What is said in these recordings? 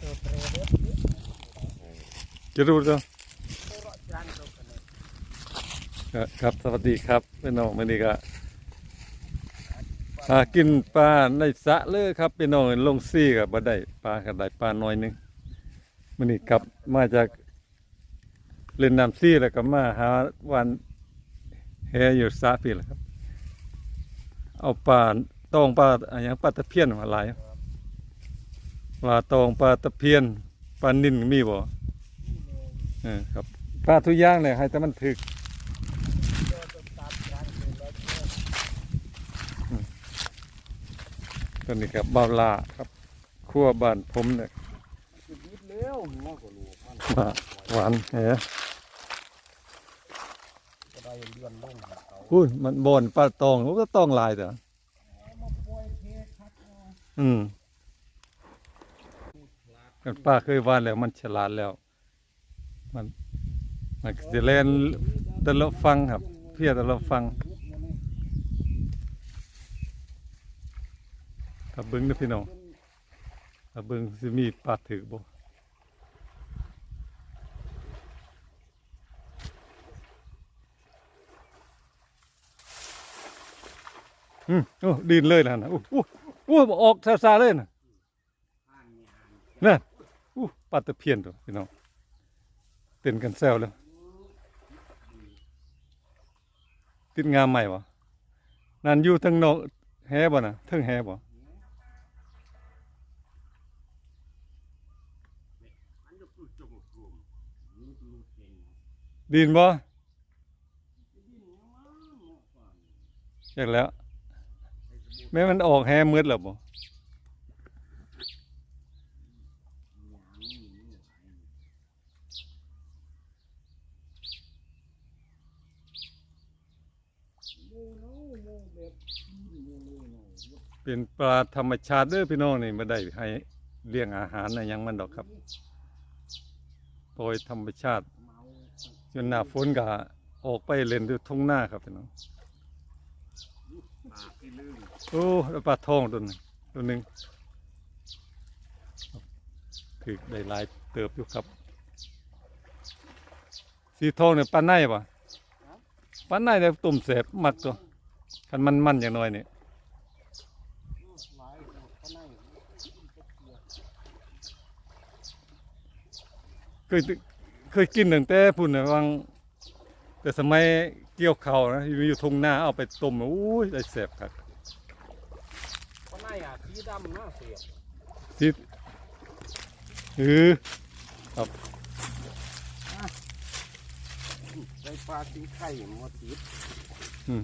จอเปรย์เด้อจะรู้จ้ะครับสวัสดีครับพี่น้องวันนี้ก็หากินปลาในสระเลยครับพี่น้องลงซี่กับบ่ได้ปลาก็ได้ปลาน้อยหนึงวันนี้กลับมาจากเล่นน้ำซี่แล้วก็มาหาวันแหอยู่สระพี่แหละครับ เอาปลาตองปลาอะไรอย่างปลาตะเพียนมาหลายป ลาตองปลาตะเพียนปลานิ่นมีบ่เออครับปลาทุกอย่างเลยให้แต่มันถึกเจอตัวตามจานเลยแล้วเจอตัวนี้ครับบาวลาครับขั้วบ้านผมเนี่ยชีวิตเร็วหัวก็รู้มันมาหวานแหก็ได้เลื่อนลงเขาพูดมันบอนปลาตองมันก็ตองหลายแต่มาปล่อยเทคัดเอาอืม กันป้าเคยว่าแล้วมันฉลาดแล้ว มันมันจะเล่นตละฟังครับ เพียตละฟังถ้าเบิ้งนะพี่น้องถ้าเบิ้งสิมีปลาถือบ่อืมโอ้ดินเลยนะนะโอ้โอ้โอ้ออกซาๆเลยนะนั่นาตะเพียนตัวพี่น้องเต้นกันแซวแล้วติดงามใหม่บ่นั่นอยู่ทั้งนอกแฮบ่นะทั้งแฮบ่ดินบ่ใช่แล้ว แม้มันออกแฮมืดแล้วบ่ เป็นปลาธรรมชาติเด้อพี่น้องนี่บ่ได้ให้เลี้ยงอาหารอะไรยังมันดอกครับโดยธรรมชาติจนหน้าฝนก็ออกไปเล่นอยู่ทุ่งหน้าครับพี่น้องโอ้ปลาทองตัวหนึงตัวหนึ่งถือได้หลายเติบอยู่ครับ สีทองเนี่ยปลาในปะปลาในเนี่ยตุ่มแสบมักตัวคันมันมันอย่างน้อยเนี่ย หลายเขาไหน เคยเคยกินตั้งแต่พุ่นนะวังแต่สมัยเกี่ยวข้าวนะอยู่อยู่ทุ่งหน้าเอาไปต้มโอ้ยได้แสบครับเขาไหนอะสีดำน่าเสียบที่เออได้ปลาสีไข่หมดติดอืม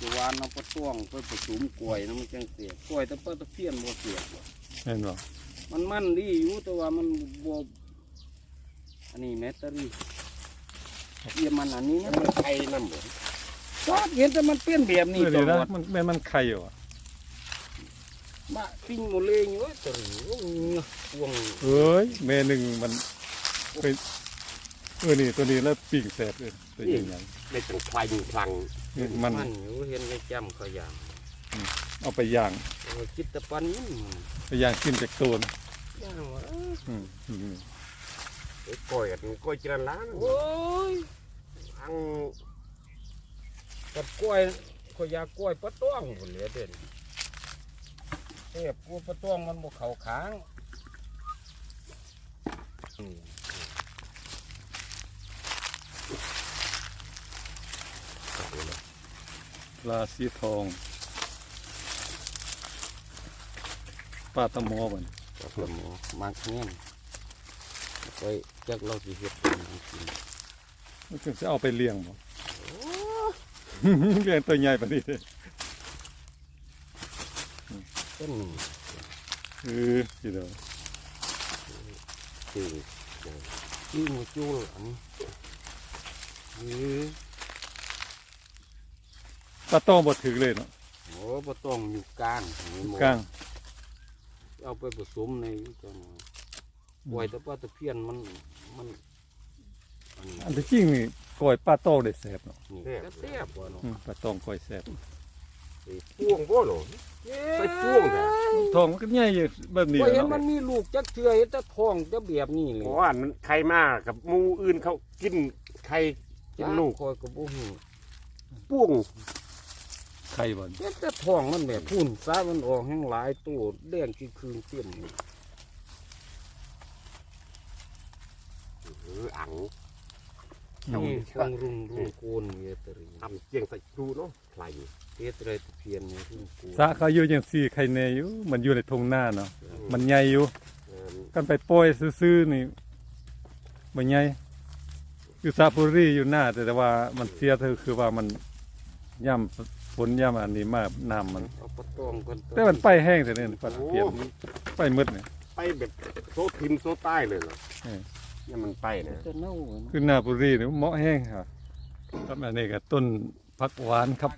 จะวานเอาปลาต้วงไปผสมกล้วยนะมันจังเสียกล้วยแต่ปลาตะเพียนบ่เสียเห็นบ่ มันมันดีอยู่แต่ว่ามันบวอันนี้แมตเตอรี่เยี่ยมมันอันนี้นะมันไข่น้ำบ่ซอดเห็นแต่มันเปลี่ยนแบบนี้เออตเดี๋ยวลนะอดมันแม่มันไข่อยู่อะมาปิ้งหมดเลยอยู่ว่าตรึพวงเอ้ยแม่หนึ่งมันไปเออนี่ตัวนี้แล้วปิ่งแสบเลยตัวใหญ่ไม่ต้องคลายคลังๆนี่มันมันอยู่เห็นในจำเขาอย่างเอาไปย่างเออ คิดแต่ปันนี่ไปย่างกินจากตัวนะย่างวะอืมอืมไอ้ก้อยกันก้อยจรันล้านโอ้ยอังกับกล้วยขอยอยากกล้วยปลาต้วงหมดเลยเด่นเทพกล้วยปลาต้วงมันบ่เข้าค้างอืมปลาสีทอง ปลาตะหมอมันกับเพื่อนหมอมากแน่นไปจักเราสิเฮ็ดเป็นหยังกินมันถึงจะเอาไปเลี้ยงบ่เลี้ยงตัวใหญ่ปานนี้เด้ต้นนี้เออทีเดียวจริงที่มือจู้อันนี้นี่ปลาต้องบ่ถึงเลยเนาะโอ้ปลาต้วงอยู่กลางนี่หมดกลาง เอาไปผสมในจังกล้วยแต่ปลาตะเพียนมันมันอันนี้อันที่จริงนี่ก้อยปลาต้องได้แสบเนาะนี่ก็แซ่บว่ะเนาะอืมปลาต้องก้อยแสบพ่วงบ่หรอใส่พ่วงน่ะเทองมันก็ใหญ่อยู่แบบนี้ก็เห็นเนาะมันมีลูกจักเทื่อเห็นแต่ท้องจะแบบนี้เลยเพราะว่ามันใครมากับหมูอื่นเขากินใครกินลูกคอยก็บ่ฮู้ปุ้ง ไข่บ่เห็นแต่ท้องมันแบบพุ่นซามันออกแห้งหลายตัวแดงกี่คืนเต็มเลยหรืออังนี่คงรุงรุงโกนเยตรีทำเจียงใส่ครูเนาะใครเฮ็ดไรตะเพียนเนี่ยรุงโกนสระเขาอยู่จังซี่ไข่แน่อยู่มันอยู่ในทุ่งนาเนาะมันใหญ่อยู่เอิ่มกันไปปล่อยซื่อๆนี่บ่ใหญ่คือสระบุรีอยู่หน้าแต่ว่ามันเสียเธอคือว่ามันย่ำ ฝนย่ำอันนี้มากน้ำมัน เอาปะตองกันแต่มันไปแห้งแต่เนี่ยปลาตะเพียนไปหมืดเนี่ย ไปแบบโซทินโซใต้เลยเหรอเออ เนี่ยมันไปนะจะเน่าเหมือนคือหน้าบุรีเนี่ยเหมาะแห้งครับครับอันนี้ก็ต้นผักหวานครับ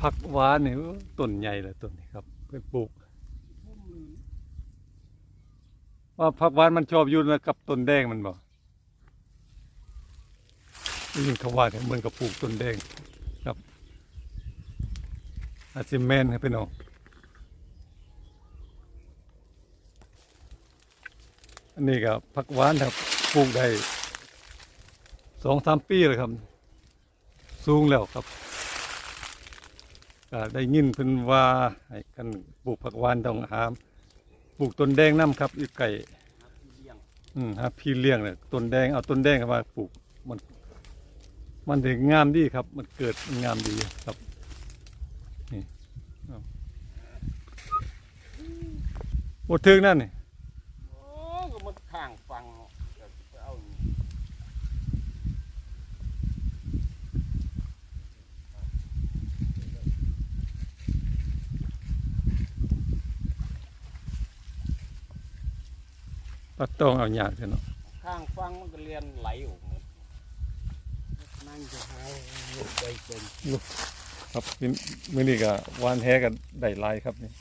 ผักหวานนี่ต้นใหญ่เลยต้นนี้ครับเพื่อนปลูก ว่าผักหวานมันชอบอยู่นะกับต้นแดงมันบอกได้ยินเขาว่าเนี่ยเหมือนกับปลูกต้นแดงครับ อาจจะแมนครับพี่น้องอันนี้ก็ผักหวานครับปลูกได้สองสามปีเลยครับ สูงแล้วครับก็ได้ยินเพิ่นว่าให้กันปลูกผักหวานต้องหามปลูกต้นแดงน้ำครับอีกไก่อืมครับพี่เลี้ยงเนี่ยต้นแดงเอาต้นแดงมาปลูกมัน มันถึงงามดีครับ มันเกิดมันงามดีครับนี่เอา โอ้ถึงนั่นนี่โอ้ก็มันข้างฟังเนาะเดี๋ยวไปเอานี่ก็ต้องเอาหยาดเนาะข้างฟังมันก็เรียนไหลออกหมดนั่งจะหาลูกใบเต็มครับนี่มื้อนี้ก็หวานแฮกันได้หลายครับนี่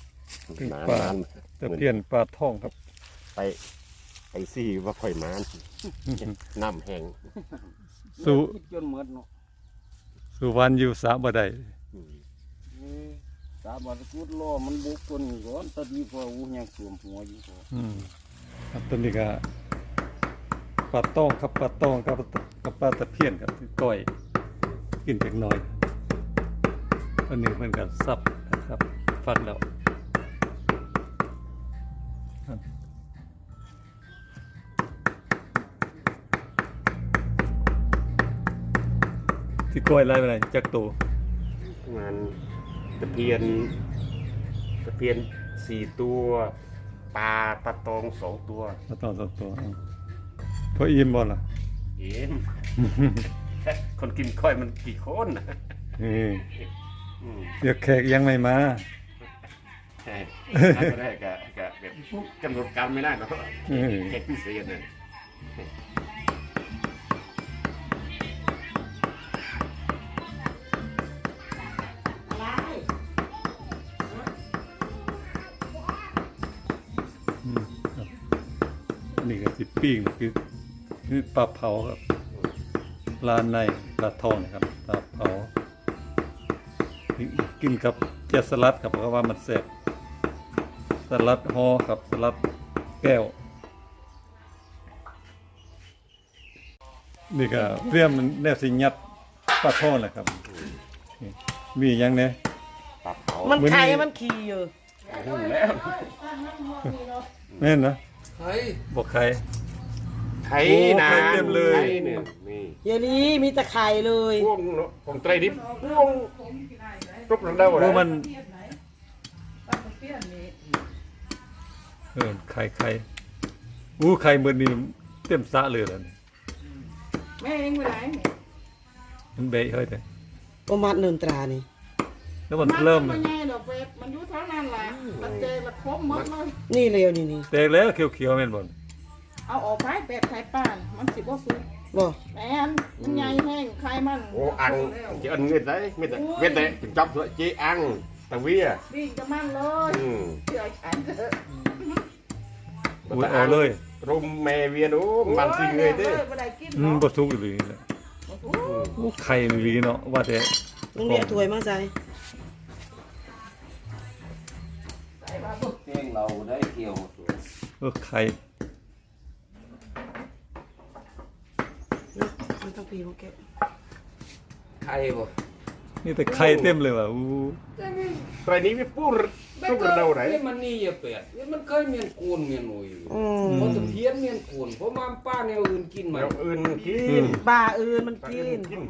ถึงนานปลานานตะเพียนปลาท่องครับ ไปไปซี่ว่าค่อยมานน้ำแห้งสู้คิดจนหมดเนาะสู่วันอยู่สาบ่ได้อืมนี่สาบานกุดล้อมันบุกตัวนี้ก่อนตะดีพออูยังสวมหัวอยู่พออืมครับตัวนี้ก็ปลาต้องครับปลาต้องครับกับปลาตะเพียนครับที่ก้อยกินจักหน่อยอันนี้มันก็ซับนะครับฟักแล้ว ที่ก้อยไล่ไปไหนจักตัวงานตะเพียนตะเพียนสี่ตัวปลาปลาตองสองตัวปลาต้องสองตัวอ่าพออิ่มบ่ล่ะ เอ็ม คนกินค่อยมันกี่คนนะนี่อืมเดี๋ยวแขกยังไม่มา ใช่อันแรกกะกะแบบกำหนดการไม่ได้เนาะเออ แขกพิเศษเนี่ย นี่ก็สิปิ้งคือคือปลาเผาครับปลาในปลาทองนะครับปลาเผากินกับเจสลัดครับเพราะว่ามันแซ่บสลัดฮอครับสลัดแก้วนี่ก็เรียมมันแนวสิยัดปลาทองนะครับนี่มีอย่างเนี้ยปลาเผามันมื้อนี้ไข่มันขี่อยู่หูแล้วแม่นนะ เฮ้ยบอกใครไข่โอ้นะไข่เต็มเลยไข่เนี่ยนี่เดี๋ยวนี้มีแต่ไข่เลยพวงเนาะของไตรดิบพวงรูปนั้นได้หมดโอ้เลยมันเออไข่ไข่อู้ไข่เบิดนี่เต็มสระเลยแล้วนี่แม่เองไปไหนมันเบะเฮ้ยแต่ประมาณเนินตรานี่ แล้วมันเริ่มมันไงดอกเวทมันอยู่เท่านั้นแหละมันเจละครบหมดเลยนี่เร็วนี่นี่แตกแล้วเขียวๆแม่นบ่เอาออกไปเป็ดไข่ป้านมันสิบ่สุกบ่แม่นมันใหญ่แห้งไข่มันโอ้อังจะอันเงินได้ไม่ได้เว้นแต่ถึงจับสวยจีอังตะเวียวิ่งจะมันเลยอืมเดี๋ยวฉันเถอะอุ้ยเอาเลยรุมแม่เวียนโอ้มันสิเงยเด้โอ้บ่ได้กินอืมเนาะบ่สุกอีหลีแหละโอ้ไข่อีหลีเนาะว่าแต่มึงเรียกถ้วยมาใส่ ม่งเราได้เกี่ยวเออไข่มันต้องปีของแกใครบ่นี่แต่ไข่เต็มเลยว่ะอู้ไตรนี้ไม่พูดต้องกระเดาไหนมันนี่อย่าเปียดมันเคยเมียนกูนเมียนหนุ่ยอืมเพราะตะเพียนเมียนกูนเพราะมาป้าแนวอื่นกินแมมันวอื่นกินบ้าอื่นมันปลากิอื่นนกิน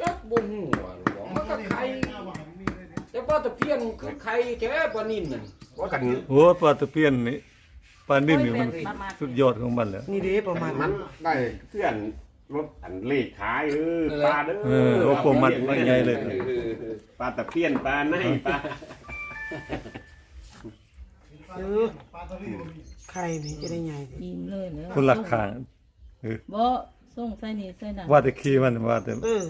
จักบ่ฮู้ว่าหรอกมันก็ไข่ แต่ป้าตะเพียนคือไข่แค่ปลานิ่มนั่นว่ากัน โอ้ปลาตะเพียนนี่ปลานิ่มนี่มันสุดยอดของมันแล้ว นี่เด้ประมาณมันได้เพื่อนรถอันเลขขายเออปลาเด้อเออโอ้โหมันมันใหญ่เลยปลาตะเพียนปลาในปลาเออไข่นี่จะได้ใหญ่ดิอิ่มเลยเนอะคนหลักขางบ่ ส่งใส่นี่ใส่นั่นว่าแต่ขี้มันว่าแต่เออ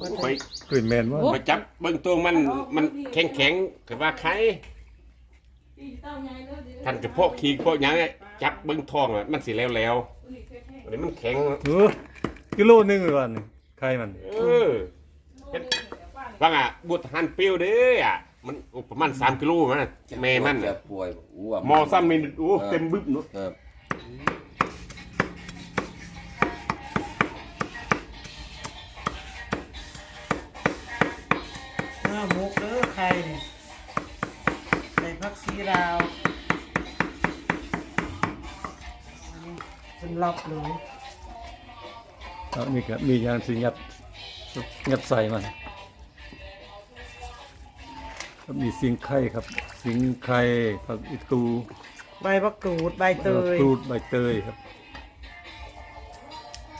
ว่าไปแต่กลิ่นแมนว่าไปจับเบิ่งตัวมันมันแข็งแข็งๆคือว่าใครท่านจะพวกขี้พวกหยังไงจับเบิ่งทองอะมันสิแล้วแล้วๆอันนี้มันแข็ง เออกิโลหนึงเลยว่ะนี่ไข่มัน เออเฮ็ดว่าอะบุตรหันเปรี้ยวเด้ออะมันประมาณ3กิโลมันน่ะแม่มันจะน่ะป่วยอ้วหมอซ้ำนี่โอ้เต็มบึ้บเนาะ ครับ เป็นล็อกเลยเอานี่ก็มีอย่างสิยัดยัดใส่มันครับมีสิงไข่ครับ สิงไข่ผักอีตูใบมะกรูดใบเตยกรูดใบเตยครับ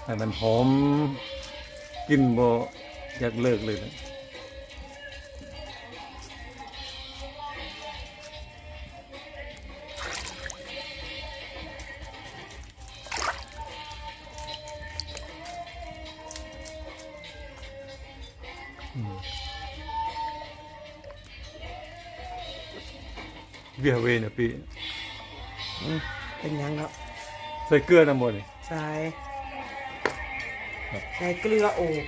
ให้มันหอมกลินบ่อยากเลิกเลยนะ เวียเวนะพี่อืมเป็นหยังแล้วใส่เกลือน้ำมันนี่ใส่ใส่เกลือโอบ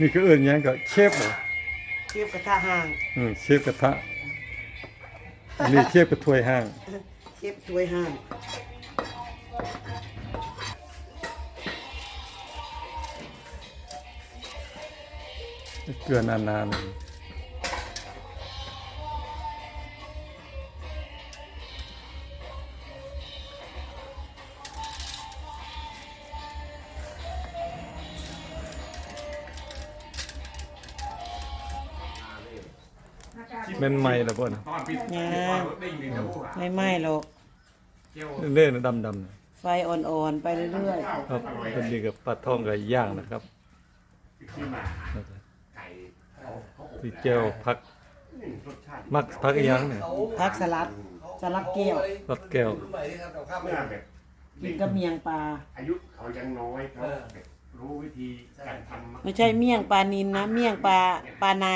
นี่ก็เอื่นหยังก็เชฟเหรอเทียบกระทะห่างอืมเชฟกระทะอันนี้เชฟกระถ้วยห้างเทียบถ้วยห่างเกลือนานๆ แม่นไหม้ละบ่นเนี่ยไม่ไหม้หรอกเล่นดำๆนะไฟอ่อนๆ ไปเรื่อยครับเป็นดีกับปลาทองกับย่างนะครับที่เจียวผักมักผักอีหยังเนี่ยๆพักสลัดสลัดแก้วรสแก้วเมื่อแบบกินกับเมียงปลา อายุเขายังน้อยเขาแบบรู้วิธีการทำไม่ใช่เมี่ยงปลานินนะ เมี่ยงปลาปลาใน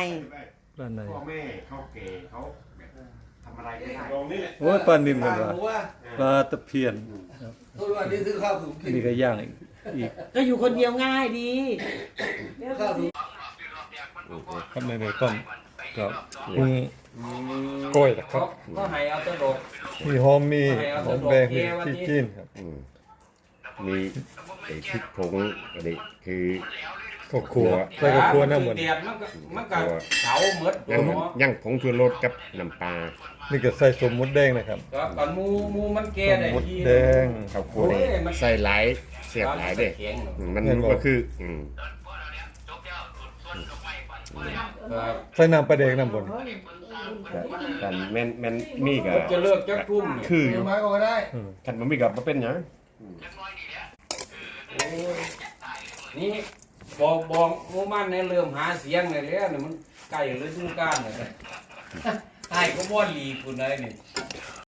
ด้านในพ่อแม่เขาเก๋เขาแบบทำอะไรก็ได้ลองนี่แหละโอ้ยปลานิลมันว่าปลาตะเพียนครับทุกวันนี้ซื้อข้าวถุงกิอันนนี้ก็ย่างอีกอีกก็อยู่คนเดียวง่ายดีข้าวถุงครับในในต้มกับปรุงกล้อยนะคเขารับก็ให้เอาแตะดอกมีหอมมีหอมแดงมีที่จีนครับมีไอ้พริกผงอะไรคือ ก็ครัวใส่กับครัวน้ำเหมือนเดียดมันก็มันก็เฉาหมดยังเนาะยังผงชูรสกับน้ำปลานี่ก็ใส่สมมดแดงนะครับก็กันหมูหมูมันแก่ได้หมดทีแดงข้าวคั่วนี่ใส่หลายเสียบหลายเด้แข็งอืมมันก็คืออืมก็ใส่น้ำปลาแดงน้ำบนกันแม่นแม่นมีก็จะเลิกจักทุ่มคืออยู่อืมคันบ่มีก็บ่เป็นหยังนี่ บอกบอกหมู่มันเนี่ยเริ่มหาเสียงเลยแล้วเนี่ยมันใกล้ฤดูกาลเลยไอ้ก็บ่หลีคุณเลยนี่